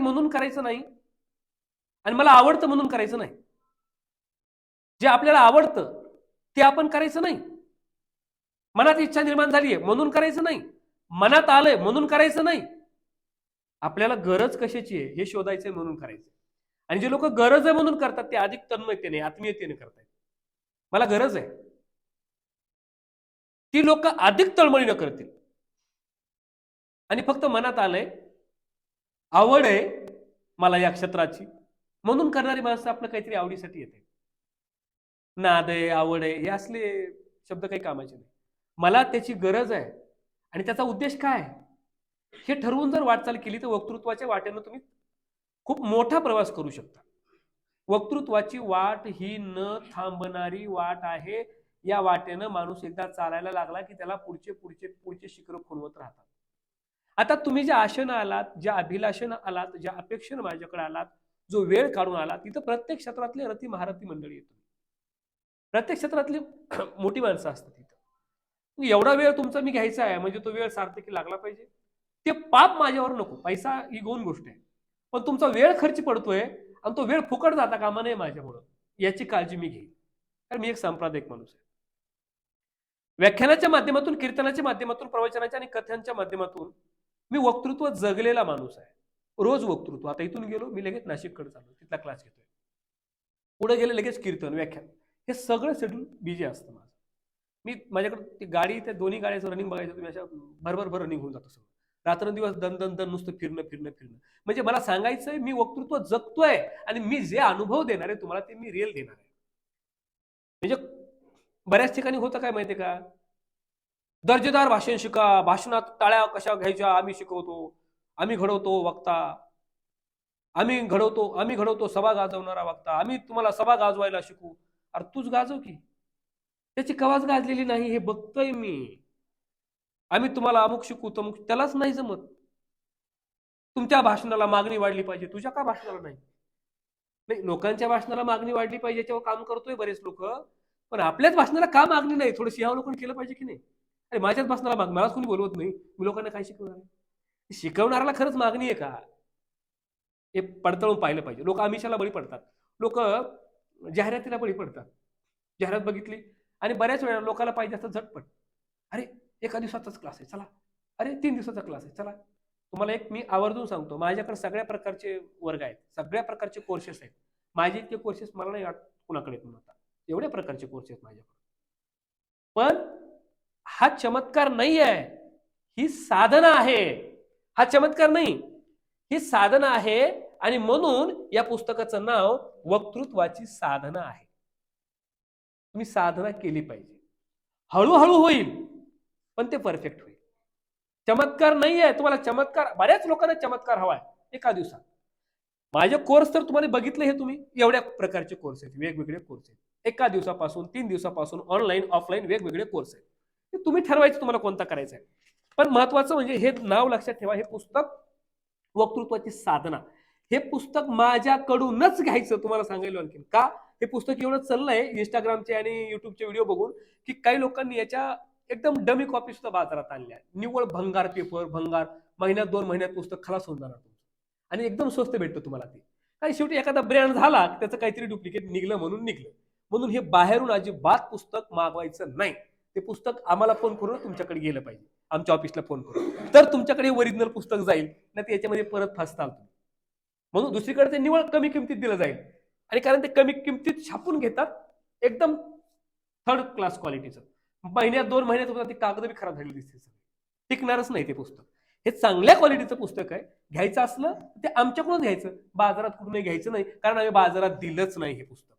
म्हणून करायचं नाही आणि मला आवडतं म्हणून करायचं नाही. जे आपल्याला आवडतं ते आपण करायचं नाही. मनात इच्छा निर्माण झाली आहे म्हणून करायचं नाही. मनात आलंय म्हणून करायचं नाही. आपल्याला गरज कशाची आहे हे शोधायचंय म्हणून करायचं आणि जे लोक गरज आहे म्हणून करतात ते अधिक तन्मयतेने आत्मीयतेने करतात मला गरज आहे. ती लोक अधिक तळमळीनं करतील. आणि फक्त मनात आलंय आवड आहे मला या क्षेत्राची. म्हणून करणारी माणसं आपलं काहीतरी आवडीसाठी येते. नाद आहे आवड आहे हे असले शब्द काही कामाचे नाही. मला त्याची गरज आहे आणि त्याचा उद्देश काय आहे? हे ठरवून जर वाटचाल केली तर वक्तृत्वाच्या वाटेनं तुम्ही खूप मोठा प्रवास करू शकता. वक्तृत्वाची वाट ही न थांबणारी वाट आहे. या वाटेनं माणूस एकदा चालायला लागला की त्याला पुढचे पुढचे पुढचे शिखर खुणवत राहतात. आता तुम्ही ज्या आशेनं आलात ज्या अभिलाषेनं आलात ज्या अपेक्षेनं माझ्याकडे आलात जो वेळ काढून आला तिथं प्रत्येक क्षेत्रातले रती महारथी मंडळी येतो प्रत्येक क्षेत्रातली मोठी माणसं असतात तिथं एवढा वेळ तुमचा मी घ्यायचा आहे म्हणजे तो वेळ सार्थकी लागला पाहिजे. ते पाप माझ्यावर नको पैसा ही दोन गोष्ट आहे. पण तुमचा वेळ खर्च पडतोय आणि तो वेळ फुकट जाता कामा नये माझ्यामुळं. याची काळजी मी घेईन. कारण मी एक सांप्रदायिक माणूस आहे. व्याख्यानाच्या माध्यमातून कीर्तनाच्या माध्यमातून प्रवचनाच्या आणि कथांच्या माध्यमातून मी वक्तृत्व जगलेला माणूस आहे. रोज वक्तृत्व. आता इथून गेलो मी लगेच नाशिककडे चाललो तिथला क्लास घेतोय. पुढे गेले लगेच कीर्तन व्याख्यान. हे सगळं शेड्यूल बिझी असतं माझं. मी माझ्याकडे ती गाडी त्या दोन्ही गाड्याचं रनिंग बघायचं तुम्ही अशा भरभर भर रनिंग होऊन जातो सगळं. रात्रंदिवस दन दन दन नुसतं फिरणं फिरणं फिरणं. म्हणजे मला सांगायचंय मी वक्तृत्व जगतोय आणि मी जे अनुभव देणार आहे तुम्हाला ते मी रिअल देणार आहे. म्हणजे बऱ्याच ठिकाणी होतं काय माहितीये का? दर्जेदार भाषण शिका भाषणात टाळ्या कशा घ्यायच्या आम्ही शिकवतो आम्ही घडवतो वक्ता. आम्ही घडवतो आम्ही घडवतो सभा गाजवणारा वक्ता. आम्ही तुम्हाला सभा गाजवायला शिकू. अरे तूच गाजव की. त्याची कवाच गाजलेली नाही हे बघतोय मी. आम्ही तुम्हाला अमुक शिकू तमुक त्यालाच नाही जमत. तुमच्या भाषणाला मागणी वाढली पाहिजे. तुझ्या का भाषणाला नाही? नाही लोकांच्या भाषणाला मागणी वाढली पाहिजे याच्यावर काम करतोय बरेच लोक. पण आपल्याच भाषणाला का मागणी नाही? थोडं सिंहावलोकन केलं पाहिजे की नाही? अरे माझ्याच बसणारा माग मलाच कोणी बोलवत नाही. मी लोकांना काय शिकवणार आहे? शिकवणाऱ्याला खरंच मागणी आहे का? हे पडताळून पाहिलं पाहिजे. लोक आमिषाला बळी पडतात. लोक जाहिरातीला बळी पडतात. जाहिरात बघितली आणि बऱ्याच वेळा लोकांना पाहिजे असतं झटपट. अरे एका दिवसाचाच क्लास आहे. चला. अरे तीन दिवसाचा क्लास आहे. चला. तुम्हाला एक मी आवर्जून सांगतो. माझ्याकडे सगळ्या प्रकारचे वर्ग आहेत. सगळ्या प्रकारचे कोर्सेस आहेत. माझे इतके कोर्सेस मला नाही वाटत कुणाकडे येत आता. एवढ्या प्रकारचे कोर्सेस माझ्याकडे. पण हा चमत्कार नाही आहे. ही साधना आहे. हा चमत्कार नाही. ही साधना आहे आणि म्हणून या पुस्तकाचं नाव वक्तृत्वाची साधना आहे. तुम्ही साधना केली पाहिजे. हळूहळू होईल पण ते परफेक्ट होईल. चमत्कार नाही आहे. तुम्हाला चमत्कार बऱ्याच लोकांना चमत्कार हवा आहे. एका दिवसात. माझे कोर्स तर तुम्हाला बघितले हे तुम्ही. एवढ्या प्रकारचे कोर्स आहेत. वेगवेगळे कोर्स आहेत. एका दिवसापासून तीन दिवसापासून ऑनलाईन ऑफलाईन वेगवेगळे कोर्स आहेत. तुम्ही ठरवायचं तुम्हाला कोणता करायचा आहे पण महत्वाचं म्हणजे हे नाव लक्षात ठेवा हे पुस्तक वक्तृत्वाची साधना. हे पुस्तक माझ्याकडूनच घ्यायचं तुम्हाला सांगायला आणखीन. का? हे पुस्तक एवढं चाललंय इंस्टाग्रामचे आणि युट्यूबचे व्हिडिओ बघून की काही लोकांनी याच्या एकदम डमी कॉपी सुद्धा बाजारात आणल्या. निव्वळ भंगार पेपर भंगार महिन्यात दोन महिन्यात पुस्तक खलास होऊन जाणार तुमचं. आणि एकदम स्वस्त भेटतं तुम्हाला ते. काही शेवटी एखादा ब्रँड झाला त्याचं काहीतरी डुप्लिकेट निघलं म्हणून निघलं. म्हणून हे बाहेरून अजिबात पुस्तक मागवायचं नाही. ते पुस्तक आम्हाला फोन करून तुमच्याकडे गेलं पाहिजे. आमच्या ऑफिसला फोन करून. तर तुमच्याकडे ओरिजिनल पुस्तक जाईल ना ते याच्यामध्ये परत फसताल तुम्ही. म्हणून दुसरीकडे ते निवळ कमी किमतीत दिलं जाईल. आणि कारण ते कमी किमतीत छापून घेतात एकदम थर्ड क्लास क्वालिटीचं महिन्यात दोन महिन्यात तुम्हाला ती कागद बी खराब झालेली दिसते टिकणारच नाही ते पुस्तक. हे चांगल्या क्वालिटीचं पुस्तक आहे. घ्यायचं असलं ते आमच्याकडून घ्यायचं. बाजारात कुठूनही घ्यायचं नाही कारण आम्ही बाजारात दिलंच नाही हे पुस्तक.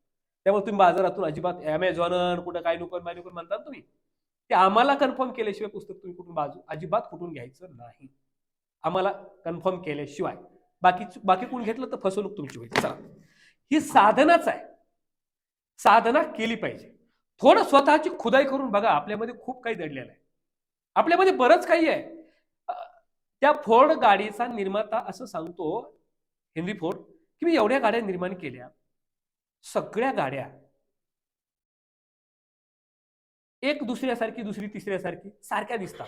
त्यामुळे तुम्ही बाजारातून अजिबात ॲमेझॉन कुठं काय नुकन माय नुकन म्हणता तुम्ही ते आम्हाला कन्फर्म केल्याशिवाय पुस्तक तुम्ही कुठून बाजू अजिबात कुठून घ्यायचं नाही. आम्हाला कन्फर्म केल्याशिवाय. बाकी बाकी कोण घेतलं तर फसवणूक तुमची होईल. चला. ही साधनाच आहे. साधना केली पाहिजे. थोडं स्वतःची खुदाई करून बघा आपल्यामध्ये खूप काही दडलेलं आहे. आपल्यामध्ये बरंच काही आहे. त्या फोर्ड गाडीचा निर्माता असं सांगतो हेनरी फोर्ड की मी एवढ्या गाड्या निर्माण केल्या. सगळ्या गाड्या एक दुसऱ्यासारखी दुसरी तिसऱ्यासारखी सारख्या दिसतात.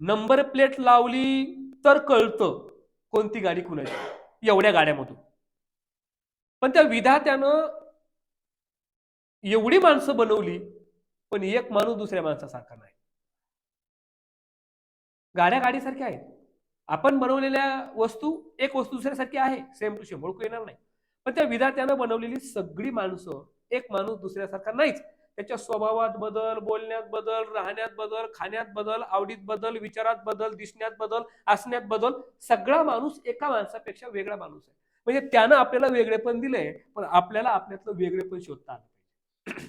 नंबर प्लेट लावली तर कळतं कोणती गाडी कुणाची. एवढ्या गाड्यामधून. पण त्या विधात्यानं एवढी माणसं बनवली पण एक माणूस दुसऱ्या माणसासारखा नाही. गाड्या गाडीसारख्या आहेत. आपण बनवलेल्या वस्तू एक वस्तू दुसऱ्यासारखी आहे. सेम टू सेम ओळखू येणार नाही. पण त्या विधात्यानं बनवलेली सगळी माणसं एक माणूस दुसऱ्यासारखा नाहीच. त्याच्या स्वभावात बदल बोलण्यात बदल राहण्यात बदल खाण्यात बदल आवडीत बदल विचारात बदल दिसण्यात बदल असण्यात बदल सगळा माणूस एका माणसापेक्षा वेगळा माणूस आहे. म्हणजे त्यानं आपल्याला वेगळेपण दिलंय पण आपल्याला आपल्यातलं वेगळेपण शोधता आलं पाहिजे.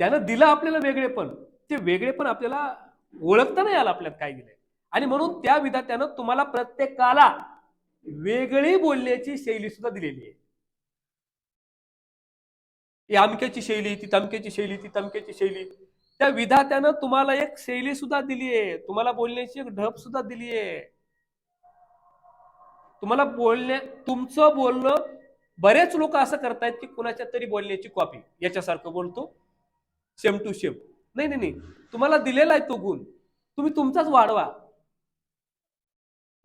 त्यानं दिलं आपल्याला वेगळेपण ते वेगळेपण आपल्याला ओळखता नाही आलं आपल्यात काय दिलंय. आणि म्हणून त्या विधात्यानं तुम्हाला प्रत्येकाला वेगळी बोलण्याची शैली सुद्धा दिलेली आहे. ही अमक्याची शैली ती तमक्याची शैली ती तमक्याची शैली. त्या विधात्यानं तुम्हाला एक शैली सुद्धा दिली आहे. तुम्हाला बोलण्याची एक ढब सुद्धा दिली आहे. तुम्हाला बोलण्या तुमचं बोलणं बरेच लोक असं करतायत की कुणाच्या तरी बोलण्याची कॉपी याच्यासारखं बोलतो. सेम टू सेम नाही नाही नाही. तुम्हाला दिलेला आहे तो गुण. तुम्ही तुमचाच वाढवा.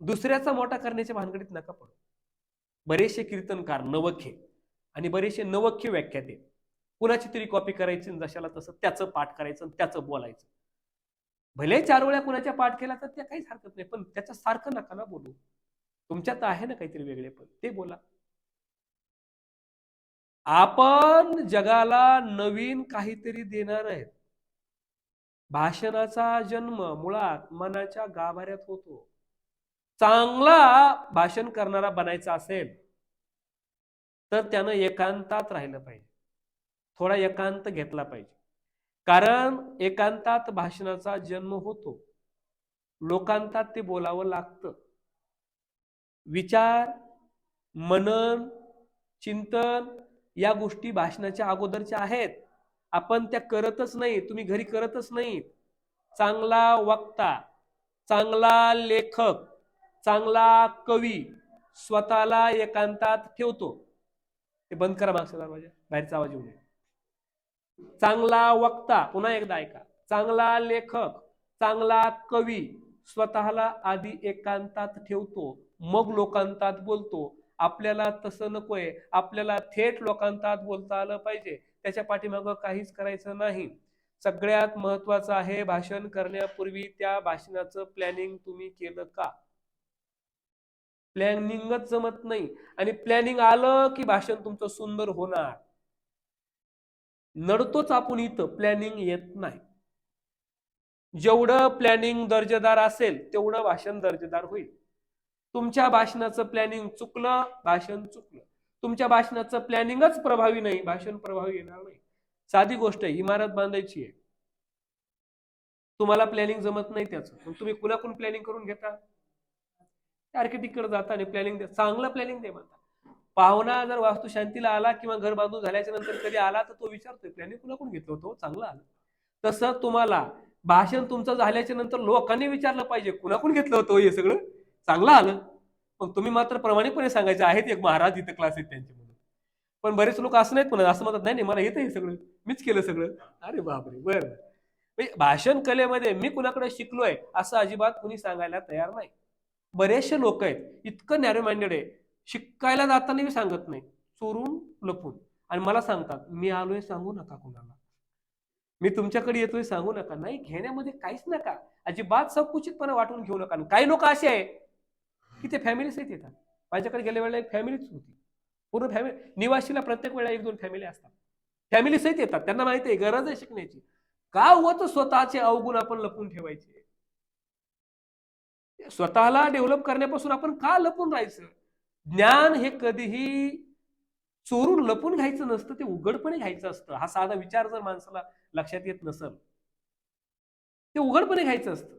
दुसऱ्याचा मोठा करण्याच्या भानगडीत नका पडू. बरेचसे कीर्तनकार नवखे आणि बरेचसे नवखे व्याख्याते कुणाची तरी कॉपी करायची जशाला तसं त्याचं पाठ करायचं आणि त्याचं बोलायचं. भले चार वेळा कुणाच्या पाठ केला तर त्या काहीच हरकत नाही पण त्याच्या सारखं नका ना बोलू. तुमच्यात आहे ना काहीतरी वेगळे पण ते बोला. आपण जगाला नवीन काहीतरी देणार आहेत. भाषणाचा जन्म मुळात मनाच्या गाभाऱ्यात होतो. चांगला भाषण करणारा बनायचा असेल तर त्यानं एकांतात राहिलं पाहिजे. थोडा एकांत घेतला पाहिजे. कारण एकांतात भाषणाचा जन्म होतो. लोकांतात ते बोलावं लागतं. विचार मनन चिंतन या गोष्टी भाषणाच्या अगोदरच्या आहेत. आपण त्या करतच नाही. तुम्ही घरी करतच नाही चांगला वक्ता चांगला लेखक चांगला कवी स्वतःला एकांतात ठेवतो. ते बंद करा मागचा दरवाजा बाहेरचा आवाज येऊ नये. चांगला वक्ता पुन्हा एकदा ऐका. चांगला लेखक चांगला कवी स्वतःला आधी एकांतात ठेवतो मग लोकांतात बोलतो. आपल्याला तसं नकोय. आपल्याला थेट लोकांतात बोलता आलं पाहिजे. त्याच्या पाठीमागं काहीच करायचं नाही. सगळ्यात महत्वाचं आहे भाषण करण्यापूर्वी त्या भाषणाचं प्लॅनिंग तुम्ही केलं का? प्लॅनिंगच जमत नाही. आणि प्लॅनिंग आलं की भाषण तुमचं सुंदर होणार. नडतोच आपण इथं. प्लॅनिंग येत नाही. जेवढं प्लॅनिंग दर्जेदार असेल तेवढं भाषण दर्जेदार होईल. तुमच्या भाषणाचं प्लॅनिंग चुकलं भाषण चुकलं. तुमच्या भाषणाचं प्लॅनिंगच प्रभावी नाही भाषण प्रभावी येणार नाही. साधी गोष्ट आहे इमारत बांधायची आहे. तुम्हाला प्लॅनिंग जमत नाही त्याचं. मग तुम्ही कुणाकडून प्लॅनिंग करून घेता? आर्किटेक्टकडे जाता आणि प्लॅनिंग द्या चांगलं प्लॅनिंग दे म्हणता पाहुणा जर वास्तुशांतीला आला किंवा घर बांधून झाल्याच्यानंतर कधी आला तर तो विचारतोय प्लॅनिंग कुणाकडून घेतलं होतं हो? चांगलं आलं. तसं तुम्हाला भाषण तुमचं झाल्याच्यानंतर लोकांनी विचारलं पाहिजे कुणाकडून घेतलं होतं हो हे सगळं? चांगलं आलं. मग तुम्ही मात्र प्रमाणिकपणे सांगायचे आहेत एक महाराज इथं क्लास आहेत त्यांचे म्हणून. पण बरेच लोक असं नाहीत म्हणत असं म्हणतात नाही नाही मला येतं हे सगळं. मीच केलं सगळं. अरे बापरे बरं. म्हणजे भाषण कलेमध्ये मी कुणाकडे शिकलोय असं अजिबात कुणी सांगायला तयार नाही. बरेचसे लोक आहेत इतकं नॅरो माइंडेड आहे शिकायला जाताना मी सांगत नाही चोरून लपून. आणि मला सांगतात मी आलोय सांगू नका कुणाला. मी तुमच्याकडे येतोय सांगू नका. नाही घेण्यामध्ये काहीच नका. अजिबात संकुचितपणा वाटून घेऊ नका. काही लोक असे आहे की ते फॅमिली सहित येतात. माझ्याकडे गेल्या वेळेला एक फॅमिलीच होती. पूर्ण फॅमिली निवासीला प्रत्येक वेळेला एक दोन फॅमिली असतात. फॅमिली सहित येतात. त्यांना माहिती आहे गरज आहे शिकण्याची. का होत स्वतःचे अवगुण आपण लपून ठेवायचे? स्वतःला डेव्हलप करण्यापासून आपण का लपून राहायचं? ज्ञान हे कधीही चोरून लपून घ्यायचं नसतं ते उघडपणे घ्यायचं असतं. हा साधा विचार जर माणसाला लक्षात येत नसल ते उघडपणे घ्यायचं असतं.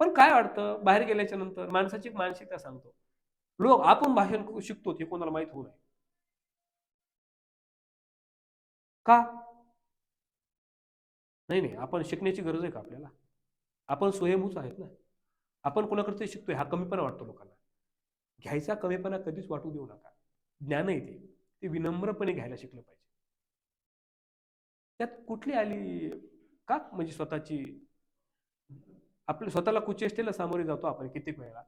पण काय वाटतं? बाहेर गेल्याच्यानंतर माणसाची मानसिकता सांगतो. लोक आपण भाषण शिकतो हे कोणाला माहीत होऊ नये. का? नाही नाही. आपण शिकण्याची गरज आहे का आपल्याला? आपण स्वयंभूच आहेत ना. आपण कोणाकडे शिकतोय हा कमीपणा वाटतो लोकांना. घ्यायचा कमीपणा कधीच वाटू देऊ नका. ज्ञान आहे ते. ते विनम्रपणे घ्यायला शिकलं पाहिजे. त्यात कुठली आली का? म्हणजे स्वतःची आपल्या स्वतःला कुचेष्टेला सामोरे जातो आपण कित्येक वेळेला.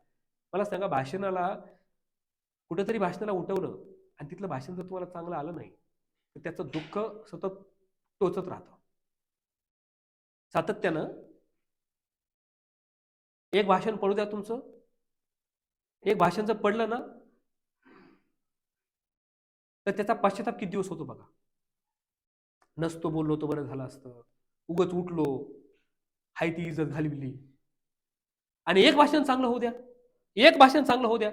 मला सांगा भाषणाला कुठेतरी भाषणाला उठवलं आणि तिथलं भाषण जर तुम्हाला चांगलं आलं नाही तर त्याचं दुःख सतत टोचत राहतं. सातत्यानं एक भाषण पडू द्या तुमचं. एक भाषण जर पडलं ना तर त्याचा पश्चाताप किती दिवस होतो बघा. नसतो बोललो तो बरं झालं असतं. उगच उठलो हाय ती इज्जत घालविली. आणि एक भाषण चांगलं होऊ द्या. एक भाषण चांगलं होऊ द्या.